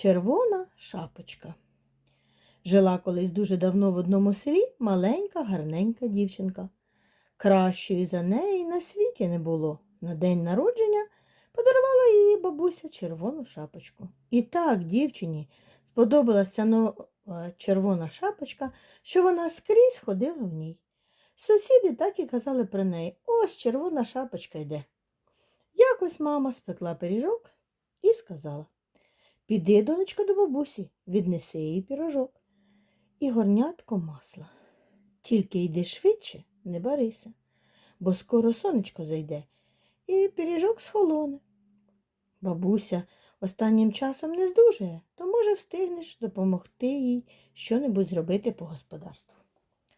Червона шапочка. Жила колись дуже давно в одному селі маленька гарненька дівчинка. Кращої за неї на світі не було. На день народження подарувала їй бабуся червону шапочку. І так дівчині сподобалася нова червона шапочка, що вона скрізь ходила в ній. Сусіди так і казали про неї ось червона шапочка йде. Якось мама спекла пиріжок і сказала Піди, донечко, до бабусі, віднеси їй пірожок і горнятко масла. Тільки йди швидше, не барися, бо скоро сонечко зайде, і пиріжок схолоне. Бабуся останнім часом не здужує, то, може, встигнеш допомогти їй щонебудь зробити по господарству.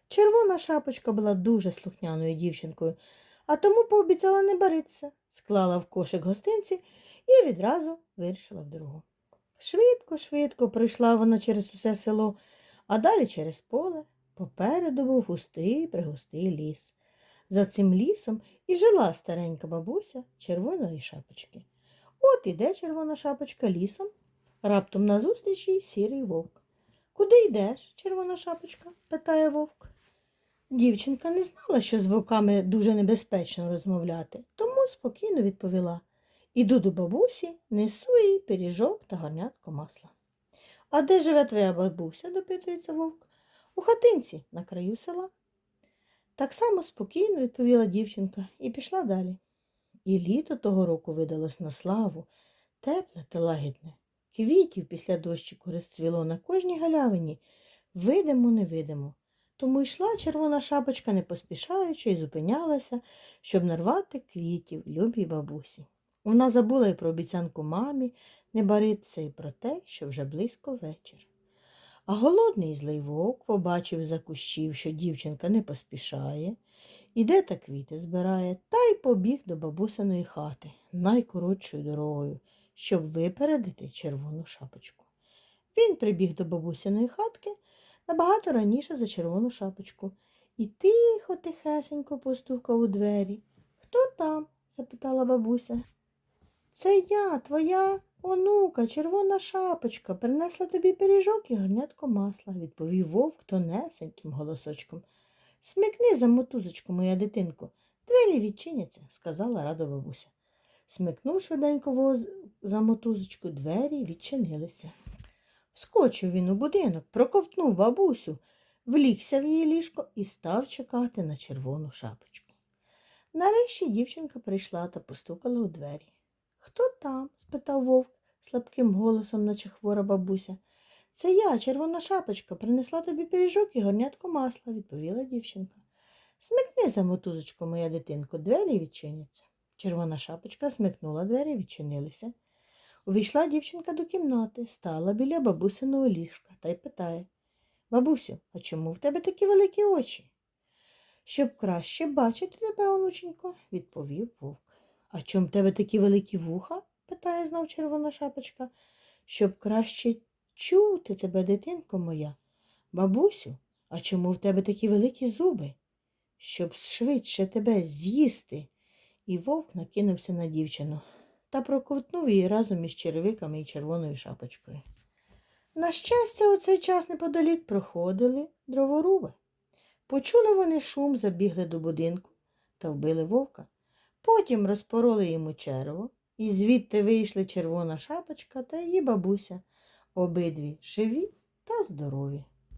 Червона шапочка була дуже слухняною дівчинкою, а тому пообіцяла не баритися, склала в кошик гостинці і відразу вирішила в дорогу. Швидко, швидко пройшла вона через усе село, а далі через поле. Попереду був густий пригустий ліс. За цим лісом і жила старенька бабуся червоної шапочки. От іде червона шапочка лісом, раптом назустріч їй сірий вовк. Куди йдеш, червона шапочка? питає вовк. Дівчинка не знала, що з вовками дуже небезпечно розмовляти, тому спокійно відповіла Іду до бабусі, несу їй пиріжок та гарнятко масла. А де живе твоя бабуся? допитується вовк. У хатинці на краю села. Так само спокійно відповіла дівчинка і пішла далі. І літо того року видалось на славу, тепле та лагідне. Квітів після дощику розцвіло на кожній галявині, видимо, невидимо. Тому йшла червона шапочка, не поспішаючи, і зупинялася, щоб нарвати квітів любій бабусі. Вона забула і про обіцянку мамі не баритися, і про те, що вже близько вечір. А голодний злий вовк побачив за кущів, що дівчинка не поспішає, іде та квіти збирає, та й побіг до бабусиної хати найкоротшою дорогою, щоб випередити червону шапочку. Він прибіг до бабусиної хатки набагато раніше за червону шапочку і тихо, тихесенько постукав у двері. Хто там? запитала бабуся. Це я, твоя онука, червона шапочка, принесла тобі пиріжок і горнятко масла, відповів вовк тонесеньким голосочком. Смикни за мотузочку, моя дитинко, двері відчиняться, сказала радо бабуся. Смикнув швиденько воз за мотузочку, двері відчинилися. Вскочив він у будинок, проковтнув бабусю, влігся в її ліжко і став чекати на червону шапочку. Нарешті дівчинка прийшла та постукала у двері. Хто там? спитав вовк слабким голосом, наче хвора бабуся. Це я, червона шапочка, принесла тобі пиріжок і горнятко масла, відповіла дівчинка. Смикни за мотузочку, моя дитинко, двері відчиняться. Червона шапочка смикнула двері, відчинилися. Увійшла дівчинка до кімнати, стала біля бабусиного ліжка та й питає Бабусю, а чому в тебе такі великі очі? Щоб краще бачити тебе, онученько, відповів вовк. А чом в тебе такі великі вуха? питає знов червона шапочка. Щоб краще чути тебе, дитинко моя. Бабусю, а чому в тебе такі великі зуби? Щоб швидше тебе з'їсти. І вовк накинувся на дівчину та проковтнув її разом із черевиками і червоною шапочкою. На щастя, у цей час неподалік проходили дроворуби. Почули вони шум, забігли до будинку та вбили вовка. Потім розпороли йому черво, і звідти вийшли червона шапочка та її бабуся, обидві живі та здорові.